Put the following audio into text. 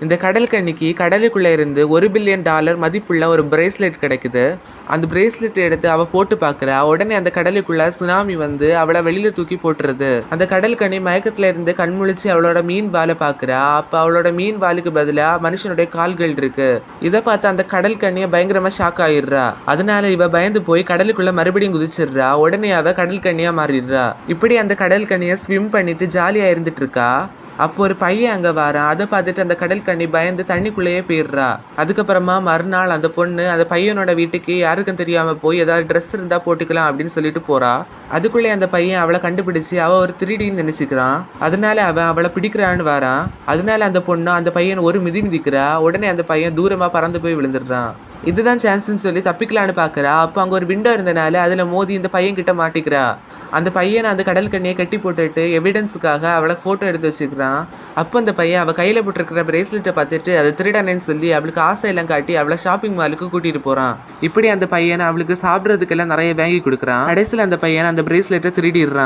இந்த கடல் கண்ணிக்கு கடலுக்குள்ள இருந்து ஒரு பில்லியன் டாலர் மதிப்புள்ள ஒரு பிரேஸ்லெட் கிடைக்குது. அந்த பிரேஸ்லெட் எடுத்து அவ போட்டு பார்க்குறா. உடனே அந்த கடலுக்குள்ள சுனாமி வந்து அவளை வெளியில தூக்கி போட்டுருது. அந்த கடல் கண்ணி மயக்கத்துல இருந்து கண் முழிச்சு அவளோட மீன் வாலை பார்க்குறா. அப்ப அவளோட மீன் வாலுக்கு பதிலா மனுஷனுடைய கால்கள் இருக்கு. இதை பார்த்து அந்த கடல் கண்ணிய பயங்கரமாக ஷாக் ஆயிடுறா. அதனால இவ பயந்து போய் கடலுக்குள்ள மறுபடியும் குதிச்சிடுறா. உடனே அவ கடல் மாறிடுறா. இப்படி அந்த கடல் ஸ்விம் பண்ணிட்டு ஜாலியா இருந்துட்டு இருக்கா. அப்போ ஒரு பையன் அங்கே வரான். அதை பார்த்துட்டு அந்த கடல் கண்ணி பயந்து தண்ணிக்குள்ளேயே போயிடுறா. அதுக்கப்புறமா மறுநாள் அந்த பொண்ணு அந்த பையனோட வீட்டுக்கு யாருக்கும் தெரியாமல் போய் ஏதாவது ட்ரெஸ் இருந்தால் போட்டுக்கலாம் அப்படின்னு சொல்லிட்டு போகிறா அதுக்குள்ளே அந்த பையன் அவளை கண்டுபிடிச்சி அவள் ஒரு திருடின்னு நினச்சிக்கிறான். அதனால அவன் அவளை பிடிக்கிறான்னு வரான். அதனால அந்த பொண்ணு அந்த பையன் ஒரு மிதி மிதிக்கிறா. உடனே அந்த பையன் தூரமாக பறந்து போய் விழுந்துடுறான். இதுதான் சான்ஸ்ன்னு சொல்லி தப்பிக்கலான்னு பார்க்குறா. அப்போ அங்கே ஒரு விண்டோ இருந்தனால அதில் மோதி இந்த பையன் கிட்ட மாட்டிக்கிறா. அந்த பையனை அந்த கடல் கண்ணியை கட்டி போட்டுட்டு எவிடன்ஸுக்காக அவளை ஃபோட்டோ எடுத்து வச்சுக்கிறான். அப்போ அந்த பையன் அவள் கையில் போட்டிருக்கிற பிரேஸ்லெட்டை பார்த்துட்டு அதை திருடனேன்னு சொல்லி அவளுக்கு ஆசை எல்லாம் காட்டி அவளை ஷாப்பிங் மாலுக்கு கூட்டிட்டு போகிறான் இப்படி அந்த பையனை அவளுக்கு சாப்பிட்றதுக்கெல்லாம் நிறைய வாங்கி கொடுக்குறான். கடைசியில் அந்த பையன் அந்த பிரேஸ்லெட்டை திருடிடுறான்.